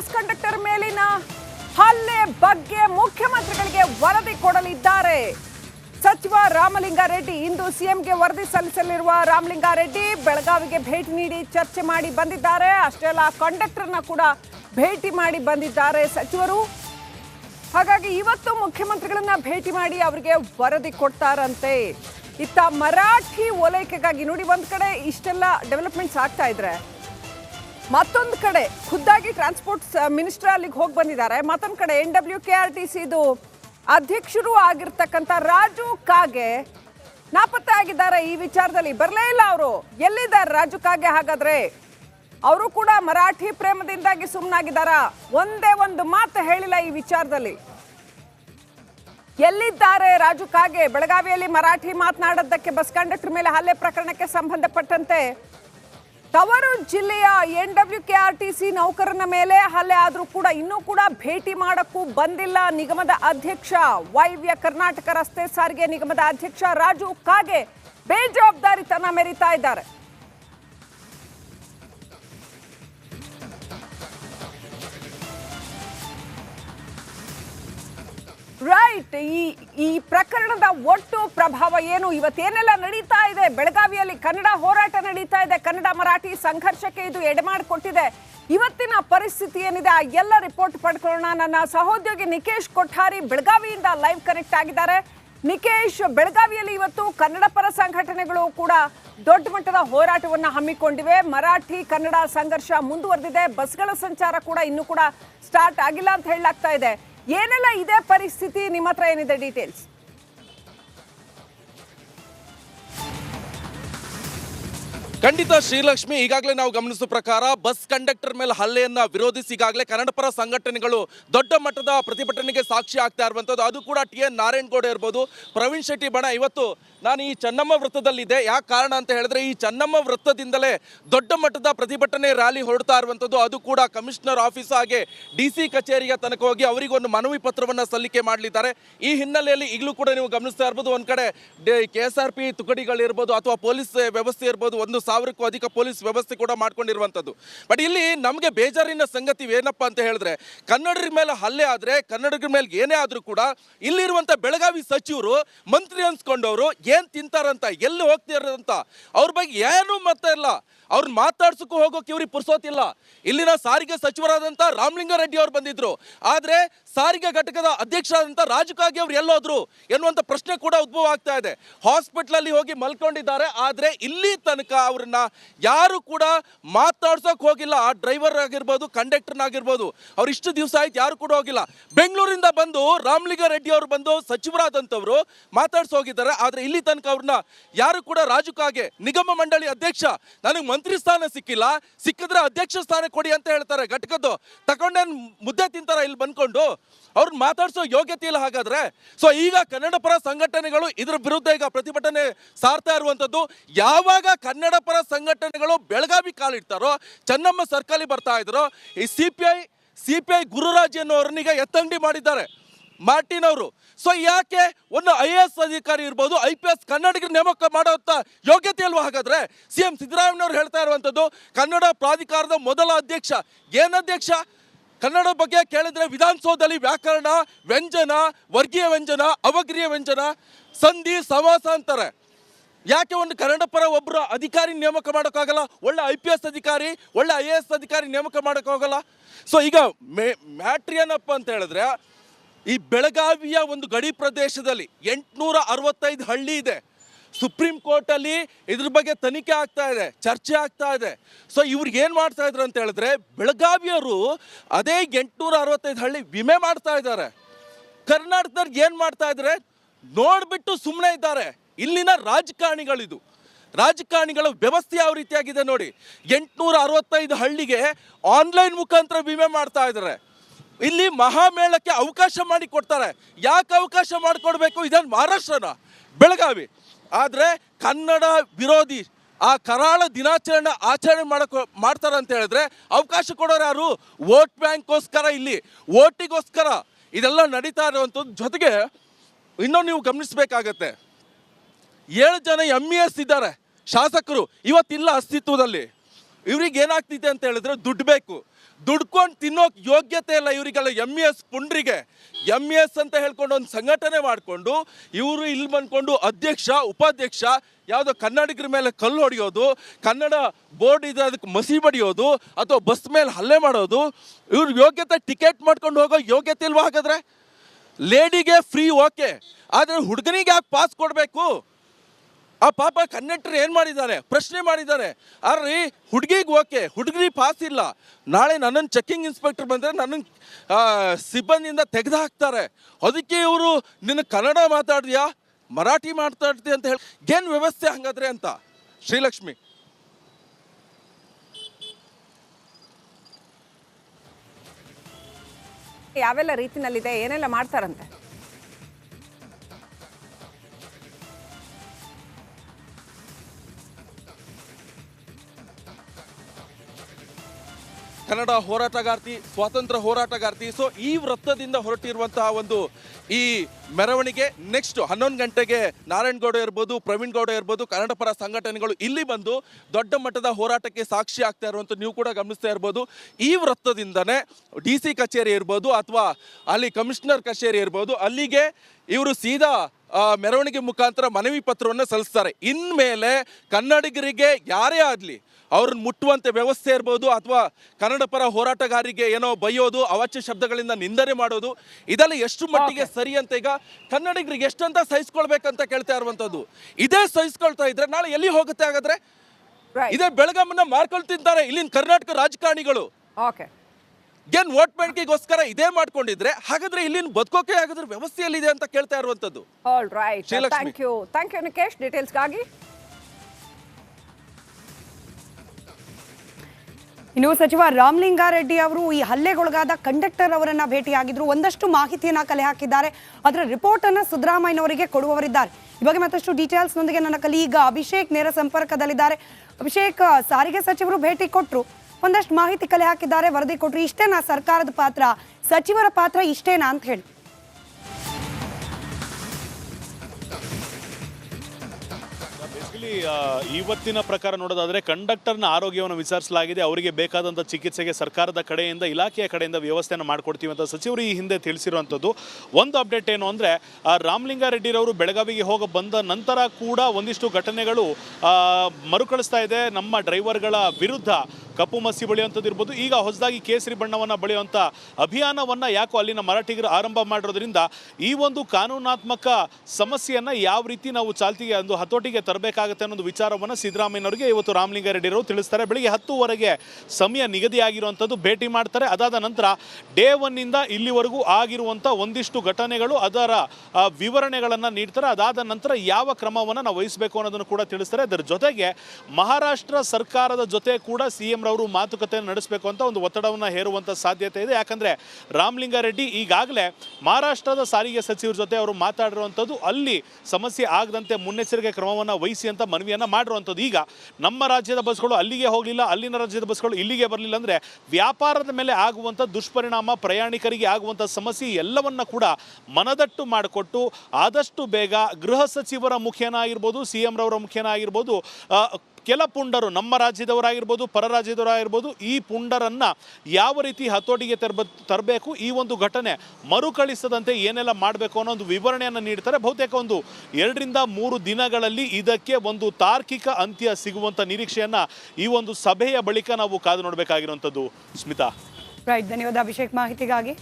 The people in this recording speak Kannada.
ಬಸ್ ಕಂಡಕ್ಟರ್ ಮೇಲಿನ ಹಲ್ಲೆ ಬಗ್ಗೆ ಮುಖ್ಯಮಂತ್ರಿಗಳಿಗೆ ವರದಿ ಕೊಡಲಿದ್ದಾರೆ. ಸಚಿವ ರಾಮಲಿಂಗಾರೆಡ್ಡಿ ಇಂದು ಸಿಎಂಗೆ ವರದಿ ಸಲ್ಲಿಸಲಿರುವ ರಾಮಲಿಂಗಾರೆಡ್ಡಿ ಬೆಳಗಾವಿಗೆ ಭೇಟಿ ನೀಡಿ ಚರ್ಚೆ ಮಾಡಿ ಬಂದಿದ್ದಾರೆ. ಅಷ್ಟೇ ಅಲ್ಲ ಕಂಡಕ್ಟರ್ನ ಕೂಡ ಭೇಟಿ ಮಾಡಿ ಬಂದಿದ್ದಾರೆ ಸಚಿವರು. ಹಾಗಾಗಿ ಇವತ್ತು ಮುಖ್ಯಮಂತ್ರಿಗಳನ್ನ ಭೇಟಿ ಮಾಡಿ ಅವರಿಗೆ ವರದಿ ಕೊಡ್ತಾರಂತೆ. ಇತ್ತ ಮರಾಠಿ ಓಲೈಕೆಗಾಗಿ ನೋಡಿ, ಒಂದು ಕಡೆ ಇಷ್ಟೆಲ್ಲ ಡೆವಲಪ್ಮೆಂಟ್ಸ್ ಆಗ್ತಾ ಇದ್ರೆ ಮತ್ತೊಂದು ಕಡೆ ಖುದ್ದಾಗಿ ಟ್ರಾನ್ಸ್ಪೋರ್ಟ್ ಮಿನಿಸ್ಟರ್ ಅಲ್ಲಿಗೆ ಹೋಗಿ ಬಂದಿದ್ದಾರೆ ಮತ್ತೊಂದು ಕಡೆ N W K R T ಸಿದು ಅಧ್ಯಕ್ಷರು ಆಗಿರ್ತಕ್ಕಂಥ ರಾಜು ಕಾಗೆ ನಾಪತ್ತೆ ಆಗಿದ್ದಾರೆ ಈ ವಿಚಾರದಲ್ಲಿ. ಬರಲೇ ಇಲ್ಲ ಅವರು. ಎಲ್ಲಿದ್ದಾರೆ ರಾಜು ಕಾಗೆ ಹಾಗಾದ್ರೆ? ಅವರು ಕೂಡ ಮರಾಠಿ ಪ್ರೇಮದಿಂದಾಗಿ ಸುಮ್ಮನಾಗಿದ್ದಾರ ಒಂದೇ ಒಂದು ಮಾತು ಹೇಳಿಲ್ಲ ಈ ವಿಚಾರದಲ್ಲಿ. ಎಲ್ಲಿದ್ದಾರೆ ರಾಜು ಕಾಗೆ? ಬೆಳಗಾವಿಯಲ್ಲಿ ಮರಾಠಿ ಮಾತನಾಡೋದಕ್ಕೆ ಬಸ್ ಕಂಡಕ್ಟರ್ ಮೇಲೆ ಹಲ್ಲೆ ಪ್ರಕರಣಕ್ಕೆ ಸಂಬಂಧಪಟ್ಟಂತೆ ತವರು ಜಿಲ್ಲೆಯ N W K R T C ನೌಕರನ ಮೇಲೆ ಹಲ್ಲೆ ಆದರೂ ಕೂಡ ಇನ್ನೂ ಕೂಡ ಭೇಟಿ ಮಾಡಕ್ಕೂ ಬಂದಿಲ್ಲ ನಿಗಮದ ಅಧ್ಯಕ್ಷ. ವೈವ್ಯ ಕರ್ನಾಟಕ ರಸ್ತೆ ಸಾರಿಗೆ ನಿಗಮದ ಅಧ್ಯಕ್ಷ ರಾಜು ಕಾಗೆ ಬೇಜವಾಬ್ದಾರಿತನ ಮೆರೀತಾ ಇದ್ದಾರೆ. ರೈಟ್ ಈ ಈ ಪ್ರಕರಣದ ಒಟ್ಟು ಪ್ರಭಾವ ಏನು? ಇವತ್ತೇನೆಲ್ಲ ನಡೀತಾ ಇದೆ? ಬೆಳಗಾವಿಯಲ್ಲಿ ಕನ್ನಡ ಹೋರಾಟ ನಡೀತಾ ಇದೆ. ಕನ್ನಡ ಮರಾಠಿ ಸಂಘರ್ಷಕ್ಕೆ ಇದು ಎಡೆಮಾಡಿ ಕೊಟ್ಟಿದೆ. ಇವತ್ತಿನ ಪರಿಸ್ಥಿತಿ ಏನಿದೆ? ಆ ಎಲ್ಲ ರಿಪೋರ್ಟ್ ಪಡ್ಕೊಳ್ಳೋಣ. ನನ್ನ ಸಹೋದ್ಯೋಗಿ ನಿಕೇಶ್ ಕೊಠಾರಿ ಬೆಳಗಾವಿಯಿಂದ ಲೈವ್ ಕನೆಕ್ಟ್ ಆಗಿದ್ದಾರೆ. ನಿಕೇಶ್, ಬೆಳಗಾವಿಯಲ್ಲಿ ಇವತ್ತು ಕನ್ನಡ ಪರ ಸಂಘಟನೆಗಳು ಕೂಡ ದೊಡ್ಡ ಮಟ್ಟದ ಹೋರಾಟವನ್ನು ಹಮ್ಮಿಕೊಂಡಿವೆ. ಮರಾಠಿ ಕನ್ನಡ ಸಂಘರ್ಷ ಮುಂದುವರೆದಿದೆ. ಬಸ್ಗಳ ಸಂಚಾರ ಕೂಡ ಇನ್ನೂ ಕೂಡ ಸ್ಟಾರ್ಟ್ ಆಗಿಲ್ಲ ಅಂತ ಹೇಳಲಾಗ್ತಾ ಇದೆ. ಏನೆಲ್ಲ ಇದೆ ಪರಿಸ್ಥಿತಿ? ನಿಮ್ಮ ಹತ್ರ ಏನಿದೆ ಡೀಟೇಲ್ಸ್ ಖಂಡಿತ ಶ್ರೀಲಕ್ಷ್ಮಿ ಈಗಾಗಲೇ ನಾವು ಗಮನಿಸುವ ಪ್ರಕಾರ ಬಸ್ ಕಂಡಕ್ಟರ್ ಮೇಲೆ ಹಲ್ಲೆಯನ್ನ ವಿರೋಧಿಸಿ ಈಗಾಗಲೇ ಕನ್ನಡ ಪರ ಸಂಘಟನೆಗಳು ದೊಡ್ಡ ಮಟ್ಟದ ಪ್ರತಿಭಟನೆಗೆ ಸಾಕ್ಷಿ ಆಗ್ತಾ ಇರುವಂಥದ್ದು ಅದು ಕೂಡ ಟಿ ಎನ್ ನಾರಾಯಣಗೌಡ ಇರ್ಬೋದು. ಪ್ರವೀಣ್ ಶೆಟ್ಟಿ ಬಣ, ಇವತ್ತು ನಾನು ಈ ಚೆನ್ನಮ್ಮ ವೃತ್ತದಲ್ಲಿದೆ ಯಾಕೆ ಕಾರಣ ಅಂತ ಹೇಳಿದ್ರೆ ಈ ಚೆನ್ನಮ್ಮ ವೃತ್ತದಿಂದಲೇ ದೊಡ್ಡ ಮಟ್ಟದ ಪ್ರತಿಭಟನೆ ರ್ಯಾಲಿ ಹೊರಡ್ತಾ ಇರುವಂಥದ್ದು ಅದು ಕೂಡ ಕಮಿಷನರ್ ಆಫೀಸ್ ಹಾಗೆ ಡಿ ಸಿ ಕಚೇರಿಯ ತನಕ ಹೋಗಿ ಅವರಿಗೊಂದು ಮನವಿ ಪತ್ರವನ್ನು ಸಲ್ಲಿಕೆ ಮಾಡಲಿದ್ದಾರೆ. ಈ ಹಿನ್ನೆಲೆಯಲ್ಲಿ ಈಗಲೂ ಕೂಡ ನೀವು ಗಮನಿಸ್ತಾ ಇರ್ಬೋದು. ಒಂದು ಕಡೆ ಕೆ ಎಸ್ ಆರ್ ಪಿ ತುಕಡಿಗಳಿರ್ಬೋದು ಅಥವಾ ಪೊಲೀಸ್ ವ್ಯವಸ್ಥೆ ಇರ್ಬೋದು. ಒಂದು ಸಾವಿರಕ್ಕೂ ಅಧಿಕ ಪೊಲೀಸ್ ವ್ಯವಸ್ಥೆ ಕೂಡ ಮಾಡ್ಕೊಂಡಿರುವಂಥದ್ದು. ಬಟ್ ಇಲ್ಲಿ ನಮಗೆ ಬೇಜಾರಿನ ಸಂಗತಿ ಏನಪ್ಪ ಅಂತ ಹೇಳಿದ್ರೆ, ಕನ್ನಡರ ಮೇಲೆ ಹಲ್ಲೆ ಆದರೆ ಕನ್ನಡಿಗರ ಮೇಲೆ ಏನೇ ಆದರೂ ಕೂಡ ಇಲ್ಲಿರುವಂಥ ಬೆಳಗಾವಿ ಸಚಿವರು ಮಂತ್ರಿ ಅನ್ಸ್ಕೊಂಡವರು ಏನು ತಿಂತಾರಂತ, ಎಲ್ಲಿ ಹೋಗ್ತಿರಂತ ಅವ್ರ ಬಗ್ಗೆ ಏನೂ ಮತ್ತೆ ಇಲ್ಲ. ಅವ್ರನ್ನ ಮಾತಾಡ್ಸಕ್ಕೂ ಹೋಗೋಕೆ ಇವ್ರಿಗೆ ಪುರ್ಸೋತಿಲ್ಲ ಇಲ್ಲಿನ ಸಾರಿಗೆ ಸಚಿವರಾದಂಥ ರಾಮಲಿಂಗಾರೆಡ್ಡಿ ಅವ್ರು ಬಂದಿದ್ರು. ಆದರೆ ಸಾರಿಗೆ ಘಟಕದ ಅಧ್ಯಕ್ಷರಾದಂಥ ರಾಜಕಾಗಿ ಕಾಗೆ ಅವ್ರು ಎಲ್ಲೋದ್ರು ಎನ್ನುವಂಥ ಪ್ರಶ್ನೆ ಕೂಡ ಉದ್ಭವ ಆಗ್ತಾ ಇದೆ. ಹಾಸ್ಪಿಟ್ಲಲ್ಲಿ ಹೋಗಿ ಮಲ್ಕೊಂಡಿದ್ದಾರೆ. ಆದರೆ ಇಲ್ಲಿ ತನಕ ಅವ್ರನ್ನ ಯಾರು ಕೂಡ ಮಾತಾಡ್ಸೋಕೆ ಹೋಗಿಲ್ಲ. ಆ ಡ್ರೈವರ್ ಆಗಿರ್ಬೋದು ಕಂಡಕ್ಟರ್ನಾಗಿರ್ಬೋದು ಅವ್ರು ಇಷ್ಟು ದಿವಸ ಆಯ್ತು ಯಾರು ಕೂಡ ಹೋಗಿಲ್ಲ. ಬೆಂಗಳೂರಿಂದ ಬಂದು ರಾಮಲಿಂಗಾರೆಡ್ಡಿ ಅವರು ಬಂದು ಸಚಿವರಾದಂಥವ್ರು ಮಾತಾಡ್ಸೋಗಿದ್ದಾರೆ. ಆದರೆ ಇಲ್ಲಿ ತನಕ ಅವ್ರನ್ನ ಯಾರು ಕೂಡ ರಾಜಕಾಗೆ ನಿಗಮ ಮಂಡಳಿ ಅಧ್ಯಕ್ಷ, ನನಗೆ ಮಂತ್ರಿ ಸ್ಥಾನ ಸಿಕ್ಕಿಲ್ಲ, ಸಿಕ್ಕಿದ್ರೆ ಅಧ್ಯಕ್ಷ ಸ್ಥಾನ ಕೊಡಿ ಅಂತ ಹೇಳ್ತಾರೆ. ಘಟಕದ್ದು ತಗೊಂಡೇನು ಮುದ್ದೆ ತಿಂತಾರ ಇಲ್ಲಿ ಬಂದ್ಕೊಂಡು. ಅವ್ರನ್ನ ಮಾತಾಡ್ಸೋ ಯೋಗ್ಯತೆ ಇಲ್ಲ ಹಾಗಾದ್ರೆ. ಸೊ ಈಗ ಕನ್ನಡ ಪರ ಸಂಘಟನೆಗಳು ಇದ್ರ ವಿರುದ್ಧ ಈಗ ಪ್ರತಿಭಟನೆ ಸಾರ್ತಾ ಇರುವಂಥದ್ದು. ಯಾವಾಗ ಕನ್ನಡ ಪರ ಸಂಘಟನೆಗಳು ಬೆಳಗಾವಿ ಕಾಲಿಡ್ತಾರೋ ಚೆನ್ನಮ್ಮ ಸರ್ಕಲಿ ಬರ್ತಾ ಇದ್ರು, ಈ C P I C P I Gururaj ಎನ್ನುವರನ್ನೀಗ ಎತ್ತಂಗಡಿ ಮಾಡಿದ್ದಾರೆ. ಮಾರ್ಟಿನ್ ಅವರು ಸೊ ಯಾಕೆ ಒಂದು ಐ ಎ ಎಸ್ ಅಧಿಕಾರಿ ಇರ್ಬೋದು, ಐ ಪಿ ಎಸ್ ಕನ್ನಡಿಗರ ನೇಮಕ ಮಾಡುವಂತ ಯೋಗ್ಯತೆ ಅಲ್ವಾ? ಹಾಗಾದ್ರೆ ಸಿ ಎಂ ಸಿದ್ದರಾಮಯ್ಯನವರು ಹೇಳ್ತಾ ಇರುವಂಥದ್ದು, ಕನ್ನಡ ಪ್ರಾಧಿಕಾರದ ಮೊದಲ ಅಧ್ಯಕ್ಷ ಏನು ಅಧ್ಯಕ್ಷ? ಕನ್ನಡ ಬಗ್ಗೆ ಕೇಳಿದ್ರೆ ವಿಧಾನಸೌಧದಲ್ಲಿ ವ್ಯಾಕರಣ, ವ್ಯಂಜನ, ವರ್ಗೀಯ ವ್ಯಂಜನ, ಅವಗ್ರೀಯ ವ್ಯಂಜನ, ಸಂಧಿ, ಸಮಾಸ ಅಂತಾರೆ. ಯಾಕೆ ಒಂದು ಕನ್ನಡ ಪರ ಒಬ್ಬರು ಅಧಿಕಾರಿ ನೇಮಕ ಮಾಡೋಕ್ಕಾಗಲ್ಲ? ಒಳ್ಳೆ ಐ ಪಿ ಎಸ್ ಅಧಿಕಾರಿ, ಒಳ್ಳೆ ಐ ಎ ಎಸ್ ಅಧಿಕಾರಿ ನೇಮಕ ಮಾಡೋಕ್ಕಾಗಲ್ಲ? ಸೊ ಈಗ ಮೇ ಮ್ಯಾಟ್ರಿ ಏನಪ್ಪ ಅಂತ ಹೇಳಿದ್ರೆ ಈ ಬೆಳಗಾವಿಯ ಒಂದು ಗಡಿ ಪ್ರದೇಶದಲ್ಲಿ ಎಂಟುನೂರ ಅರವತ್ತೈದು ಹಳ್ಳಿ ಇದೆ. ಸುಪ್ರೀಂ ಕೋರ್ಟಲ್ಲಿ ಇದ್ರ ಬಗ್ಗೆ ತನಿಖೆ ಆಗ್ತಾ ಇದೆ, ಚರ್ಚೆ ಆಗ್ತಾ ಇದೆ. ಸೊ ಇವ್ರಿಗೆ ಏನು ಮಾಡ್ತಾ ಇದ್ರು ಅಂತ ಹೇಳಿದ್ರೆ, ಬೆಳಗಾವಿಯವರು ಅದೇ ಎಂಟುನೂರ ಅರವತ್ತೈದು ಹಳ್ಳಿ ವಿಮೆ ಮಾಡ್ತಾ ಇದ್ದಾರೆ. ಕರ್ನಾಟಕದವ್ರಿಗೆ ಏನು ಮಾಡ್ತಾ ಇದ್ದಾರೆ ನೋಡಿಬಿಟ್ಟು ಸುಮ್ಮನೆ ಇದ್ದಾರೆ. ಇಲ್ಲಿನ ರಾಜಕಾರಣಿಗಳಿದು. ರಾಜಕಾರಣಿಗಳ ವ್ಯವಸ್ಥೆ ಯಾವ ರೀತಿಯಾಗಿದೆ ನೋಡಿ. ಎಂಟುನೂರ ಅರವತ್ತೈದು ಹಳ್ಳಿಗೆ ಆನ್ಲೈನ್ ಮುಖಾಂತರ ವಿಮೆ ಮಾಡ್ತಾ ಇದ್ದಾರೆ ಇಲ್ಲಿ ಮಹಾಮೇಳಕ್ಕೆ ಅವಕಾಶ ಮಾಡಿ ಕೊಡ್ತಾರೆ. ಯಾಕೆ ಅವಕಾಶ ಮಾಡಿಕೊಡ್ಬೇಕು ಇದನ್ನು ಮಹಾರಾಷ್ಟ್ರನ? ಬೆಳಗಾವಿ. ಆದರೆ ಕನ್ನಡ ವಿರೋಧಿ ಆ ಕರಾಳ ದಿನಾಚರಣೆ ಆಚರಣೆ ಮಾಡಕ್ಕೆ ಮಾಡ್ತಾರೆ ಅಂತ ಹೇಳಿದ್ರೆ ಅವಕಾಶ ಕೊಡೋರು ಯಾರು? ವೋಟ್ ಬ್ಯಾಂಕ್ಗೋಸ್ಕರ ಇಲ್ಲಿ. ಓಟಿಗೋಸ್ಕರ ಇದೆಲ್ಲ ನಡೀತಾ ಇರುವಂಥದ್ದು. ಜೊತೆಗೆ ಇನ್ನೂ ನೀವು ಗಮನಿಸಬೇಕಾಗತ್ತೆ. ಏಳು ಜನ ಎಂ ಇ ಎಸ್ ಇದ್ದಾರೆ. ಶಾಸಕರು ಇವತ್ತಿಲ್ಲ ಅಸ್ತಿತ್ವದಲ್ಲಿ. ಇವ್ರಿಗೆ ಏನಾಗ್ತಿದೆ ಅಂತ ಹೇಳಿದ್ರೆ ದುಡ್ಡು ಬೇಕು. ದುಡ್ಕೊಂಡು ತಿನ್ನೋಕ್ ಯೋಗ್ಯತೆ ಇಲ್ಲ ಇವರಿಗೆಲ್ಲ ಎಂ ಎಸ್ ಪುಂಡ್ರಿಗೆ. ಎಂ ಎಸ್ ಅಂತ ಹೇಳ್ಕೊಂಡು ಒಂದು ಸಂಘಟನೆ ಮಾಡಿಕೊಂಡು ಇವರು ಇಲ್ಲಿ ಬಂದ್ಕೊಂಡು ಅಧ್ಯಕ್ಷ, ಉಪಾಧ್ಯಕ್ಷ, ಯಾವುದೋ ಕನ್ನಡಿಗರ ಮೇಲೆ ಕಲ್ಲು ಹೊಡೆಯೋದು, ಕನ್ನಡ ಬೋರ್ಡ್ ಇದೆ ಅದಕ್ಕೆ ಮಸಿ ಬಡಿಯೋದು, ಅಥವಾ ಬಸ್ ಮೇಲೆ ಹಲ್ಲೆ ಮಾಡೋದು, ಇವ್ರ ಯೋಗ್ಯತೆ ಟಿಕೆಟ್ ಮಾಡ್ಕೊಂಡು ಹೋಗೋ ಯೋಗ್ಯತೆ ಇಲ್ವಾ ಹಾಗಾದ್ರೆ? ಲೇಡಿಗೆ ಫ್ರೀ ಓಕೆ ಆದರೆ ಹುಡುಗನಿಗೆ ಯಾಕೆ ಪಾಸ್ ಕೊಡಬೇಕು? ಆ ಪಾಪ ಕಂಡಕ್ಟರ್ ಏನು ಮಾಡಿದ್ದಾರೆ? ಪ್ರಶ್ನೆ ಮಾಡಿದ್ದಾರೆ. ಅರ್ರಿ, ಹುಡುಗಿಗೆ ಓಕೆ ಹುಡುಗಿ ಪಾಸ್ ಇಲ್ಲ. ನಾಳೆ ನನ್ನನ್ನು ಚೆಕ್ಕಿಂಗ್ ಇನ್ಸ್ಪೆಕ್ಟರ್ ಬಂದರೆ ನನ್ನ ಸಿಬ್ಬಂದಿಯಿಂದ ತೆಗೆದು ಹಾಕ್ತಾರೆ. ಅದಕ್ಕೆ ಇವರು, ನಿನ್ನ ಕನ್ನಡ ಮಾತಾಡಿದ್ಯಾ? ಮರಾಠಿ ಮಾತಾಡ್ತೀಯ ಅಂತ ಹೇಳಿ. ಏನು ವ್ಯವಸ್ಥೆ ಹಂಗಾದ್ರೆ ಅಂತ? ಶ್ರೀಲಕ್ಷ್ಮಿ. ಯಾವೆಲ್ಲ ರೀತಿನಲ್ಲಿದೆ? ಏನೆಲ್ಲ ಮಾಡ್ತಾರಂತೆ? ಕನ್ನಡ ಹೋರಾಟಗಾರ್ತಿ, ಸ್ವಾತಂತ್ರ್ಯ ಹೋರಾಟಗಾರ್ತಿ. ಸೊ ಈ ವೃತ್ತದಿಂದ ಹೊರಟಿರುವಂತಹ ಒಂದು ಈ ಮೆರವಣಿಗೆ ನೆಕ್ಸ್ಟ್ ಹನ್ನೊಂದು ಗಂಟೆಗೆ ನಾರಾಯಣಗೌಡ ಇರ್ಬೋದು, ಪ್ರವೀಣ್ ಗೌಡ ಇರ್ಬೋದು, ಕನ್ನಡ ಪರ ಸಂಘಟನೆಗಳು ಇಲ್ಲಿ ಬಂದು ದೊಡ್ಡ ಮಟ್ಟದ ಹೋರಾಟಕ್ಕೆ ಸಾಕ್ಷಿ ಆಗ್ತಾ ಇರುವಂಥ ನೀವು ಕೂಡ ಗಮನಿಸ್ತಾ ಇರ್ಬೋದು. ಈ ವೃತ್ತದಿಂದನೇ ಡಿ ಸಿ ಕಚೇರಿ ಇರ್ಬೋದು ಅಥವಾ ಅಲ್ಲಿ ಕಮಿಷನರ್ ಕಚೇರಿ ಇರ್ಬೋದು, ಅಲ್ಲಿಗೆ ಇವರು ಸೀದಾ ಮೆರವಣಿಗೆ ಮುಖಾಂತರ ಮನವಿ ಪತ್ರವನ್ನು ಸಲ್ಲಿಸ್ತಾರೆ. ಇನ್ಮೇಲೆ ಕನ್ನಡಿಗರಿಗೆ ಯಾರೇ ಆಗಲಿ ಅವ್ರನ್ನ ಮುಟ್ಟುವಂತೆ ವ್ಯವಸ್ಥೆ ಇರ್ಬೋದು ಅಥವಾ ಕನ್ನಡ ಪರ ಹೋರಾಟಗಾರರಿಗೆ ಏನೋ ಬೈಯೋದು ಅವಾಚ್ಯ ಶಬ್ದಗಳಿಂದ ನಿಂದನೆ ಮಾಡೋದು ಇದೆಲ್ಲ ಎಷ್ಟು ಮಟ್ಟಿಗೆ ಸರಿ ಅಂತ ಈಗ ಕನ್ನಡಿಗರಿಗೆ ಎಷ್ಟಂತ ಸಹಿಸ್ಕೊಳ್ಬೇಕಂತ ಕೇಳ್ತಾ ಇರುವಂತದ್ದು ಇದೇ ಸಹಿಸ್ಕೊಳ್ತಾ ಇದ್ರೆ ನಾಳೆ ಎಲ್ಲಿ ಹೋಗುತ್ತೆ ಹಾಗಾದ್ರೆ? ಇದೇ ಬೆಳಗಾಮನ್ನ ಮಾರ್ಕೊಂಡು ತಿಂತಾರೆ ಇಲ್ಲಿನ ಕರ್ನಾಟಕ ರಾಜಕಾರಣಿಗಳು. ಓಕೆ ಏನ್ ವೋಟ್ ಬ್ಯಾಂಕಿಗೋಸ್ಕರ ಇದೇ ಮಾಡ್ಕೊಂಡಿದ್ರೆ ಹಾಗಾದ್ರೆ ಇಲ್ಲಿನ ಬದುಕೋಕೆ ಹಾಗಾದ್ರೆ ವ್ಯವಸ್ಥೆಯಲ್ಲಿದೆ ಅಂತ ಕೇಳ್ತಾ ಇರುವಂತದ್ದು all right thank you thank you Nikesh ಇನ್ನು ಸಚಿವ ರಾಮಲಿಂಗಾರೆಡ್ಡಿ ಅವರು ಈ ಹಲ್ಲೆಗೊಳಗಾದ ಕಂಡಕ್ಟರ್ ಅವರನ್ನ ಭೇಟಿಯಾಗಿದ್ರು. ಒಂದಷ್ಟು ಮಾಹಿತಿಯನ್ನ ಕಲೆ ಹಾಕಿದ್ದಾರೆ. ಅದರ ರಿಪೋರ್ಟ್ ಅನ್ನ ಸಿದ್ದರಾಮಯ್ಯನವರಿಗೆ ಕೊಡುವವರಿದ್ದಾರೆ. ಈ ಮತ್ತಷ್ಟು ಡೀಟೇಲ್ಸ್ ನೊಂದಿಗೆ ನನ್ನ ಈಗ ಅಭಿಷೇಕ್ ನೇರ ಸಂಪರ್ಕದಲ್ಲಿದ್ದಾರೆ. ಅಭಿಷೇಕ್ ಸಾರಿಗೆ ಸಚಿವರು ಭೇಟಿ ಕೊಟ್ಟರು ಒಂದಷ್ಟು ಮಾಹಿತಿ ಕಲೆ ಹಾಕಿದ್ದಾರೆ. ವರದಿ ಕೊಟ್ಟರು ಇಷ್ಟೇನಾ ಸರ್ಕಾರದ ಪಾತ್ರ? ಸಚಿವರ ಪಾತ್ರ ಇಷ್ಟೇನಾ ಅಂತ ಹೇಳಿ. ಬೇಸಿಕಲಿ ಇವತ್ತಿನ ಪ್ರಕಾರ ನೋಡೋದಾದರೆ ಕಂಡಕ್ಟರ್ನ ಆರೋಗ್ಯವನ್ನು ವಿಚಾರಿಸಲಾಗಿದೆ. ಅವರಿಗೆ ಬೇಕಾದಂಥ ಚಿಕಿತ್ಸೆಗೆ ಸರ್ಕಾರದ ಕಡೆಯಿಂದ, ಇಲಾಖೆಯ ಕಡೆಯಿಂದ ವ್ಯವಸ್ಥೆಯನ್ನು ಮಾಡಿಕೊಡ್ತೀವಿ ಅಂತ ಸಚಿವರು ಈ ಹಿಂದೆ ತಿಳಿಸಿರುವಂಥದ್ದು. ಒಂದು ಅಪ್ಡೇಟ್ ಏನು ಅಂದರೆ ರಾಮಲಿಂಗಾರೆಡ್ಡಿರವರು ಬೆಳಗಾವಿಗೆ ಹೋಗ ಬಂದ ನಂತರ ಕೂಡ ಒಂದಿಷ್ಟು ಘಟನೆಗಳು ಮರುಕಳಿಸ್ತಾ ಇದೆ. ನಮ್ಮ ಡ್ರೈವರ್ಗಳ ವಿರುದ್ಧ ಕಪ್ಪು ಮಸಿ ಬೆಳೆಯುವಂಥದ್ದು ಇರ್ಬೋದು, ಈಗ ಹೊಸದಾಗಿ ಕೇಸರಿ ಬಣ್ಣವನ್ನು ಬೆಳೆಯುವಂಥ ಅಭಿಯಾನವನ್ನು ಯಾಕೋ ಅಲ್ಲಿನ ಮರಾಠಿಗರು ಆರಂಭ ಮಾಡಿರೋದ್ರಿಂದ ಈ ಒಂದು ಕಾನೂನಾತ್ಮಕ ಸಮಸ್ಯೆಯನ್ನು ಯಾವ ರೀತಿ ನಾವು ಚಾಲ್ತಿಗೆ ಒಂದು ಹತೋಟಿಗೆ ತರಬೇಕಾಗುತ್ತೆ ಅನ್ನೋದು ವಿಚಾರವನ್ನು ಸಿದ್ದರಾಮಯ್ಯನವರಿಗೆ ಇವತ್ತು ರಾಮಲಿಂಗಾರೆಡ್ಡಿರವರು ತಿಳಿಸ್ತಾರೆ. ಬೆಳಿಗ್ಗೆ ಹತ್ತುವರೆಗೆ ಸಮಯ ನಿಗದಿಯಾಗಿರುವಂಥದ್ದು ಭೇಟಿ ಮಾಡ್ತಾರೆ. ಅದಾದ ನಂತರ ಡೇ ಒನ್ನಿಂದ ಇಲ್ಲಿವರೆಗೂ ಆಗಿರುವಂಥ ಒಂದಿಷ್ಟು ಘಟನೆಗಳು ಅದರ ವಿವರಣೆಗಳನ್ನು ನೀಡ್ತಾರೆ. ಅದಾದ ನಂತರ ಯಾವ ಕ್ರಮವನ್ನು ನಾವು ವಹಿಸಬೇಕು ಅನ್ನೋದನ್ನು ಕೂಡ ತಿಳಿಸ್ತಾರೆ. ಅದರ ಜೊತೆಗೆ ಮಹಾರಾಷ್ಟ್ರ ಸರ್ಕಾರದ ಜೊತೆ ಕೂಡ ಸಿ ಎಂ ರವರು ಮಾತುಕತೆ ನಡೆಸಬೇಕು ಅಂತ ಒಂದು ಒತ್ತಡವನ್ನು ಹೇರುವಂಥ ಸಾಧ್ಯತೆ ಇದೆ. ಯಾಕಂದರೆ ರಾಮಲಿಂಗಾರೆಡ್ಡಿ ಈಗಾಗಲೇ ಮಹಾರಾಷ್ಟ್ರದ ಸಾರಿಗೆ ಸಚಿವರ ಜೊತೆ ಅವರು ಮಾತಾಡಿರುವಂಥದ್ದು ಅಲ್ಲಿ ಸಮಸ್ಯೆ ಆಗದಂತೆ ಮುನ್ನೆಚ್ಚರಿಕೆ ಕ್ರಮವನ್ನು ವಹಿಸಿ ಅಂತ ಮನವಿಯನ್ನು ಮಾಡಿರುವಂಥದ್ದು. ಈಗ ನಮ್ಮ ರಾಜ್ಯದ ಬಸ್ಗಳು ಅಲ್ಲಿಗೆ ಹೋಗಲಿಲ್ಲ, ಅಲ್ಲಿನ ರಾಜ್ಯದ ಬಸ್ಗಳು ಇಲ್ಲಿಗೆ ಬರಲಿಲ್ಲ ಅಂದರೆ ವ್ಯಾಪಾರದ ಮೇಲೆ ಆಗುವಂಥ ದುಷ್ಪರಿಣಾಮ, ಪ್ರಯಾಣಿಕರಿಗೆ ಆಗುವಂಥ ಸಮಸ್ಯೆ ಎಲ್ಲವನ್ನ ಕೂಡ ಮನದಟ್ಟು ಮಾಡಿಕೊಟ್ಟು ಆದಷ್ಟು ಬೇಗ ಗೃಹ ಸಚಿವರ ಮುಖೇನ ಆಗಿರ್ಬೋದು, ಸಿ ಎಂ ರವರ ಮುಖೇನ ಆಗಿರ್ಬೋದು ಕೆಲ ಪುಂಡರು ನಮ್ಮ ರಾಜ್ಯದವರಾಗಿರ್ಬೋದು ಪರ ರಾಜ್ಯದವರಾಗಿರ್ಬೋದು ಈ ಪುಂಡರನ್ನು ಯಾವ ರೀತಿ ಹತೋಟಿಗೆ ತರಬ, ತರಬೇಕು, ಈ ಒಂದು ಘಟನೆ ಮರುಕಳಿಸದಂತೆ ಏನೆಲ್ಲ ಮಾಡಬೇಕು ಅನ್ನೋ ಒಂದು ವಿವರಣೆಯನ್ನು ನೀಡ್ತಾರೆ. ಬಹುತೇಕ ಒಂದು ಎರಡರಿಂದ ಮೂರು ದಿನಗಳಲ್ಲಿ ಇದಕ್ಕೆ ಒಂದು ತಾರ್ಕಿಕ ಅಂತ್ಯ ಸಿಗುವಂಥ ನಿರೀಕ್ಷೆಯನ್ನು ಈ ಒಂದು ಸಭೆಯ ಬಳಿಕ ನಾವು ಕಾದು ನೋಡಬೇಕಾಗಿರುವಂಥದ್ದು. ಸ್ಮಿತಾ. ರೈಟ್ ಧನ್ಯವಾದ. ಅಭಿಷೇಕ್ ಮಾಹಿತಿಗಾಗಿ.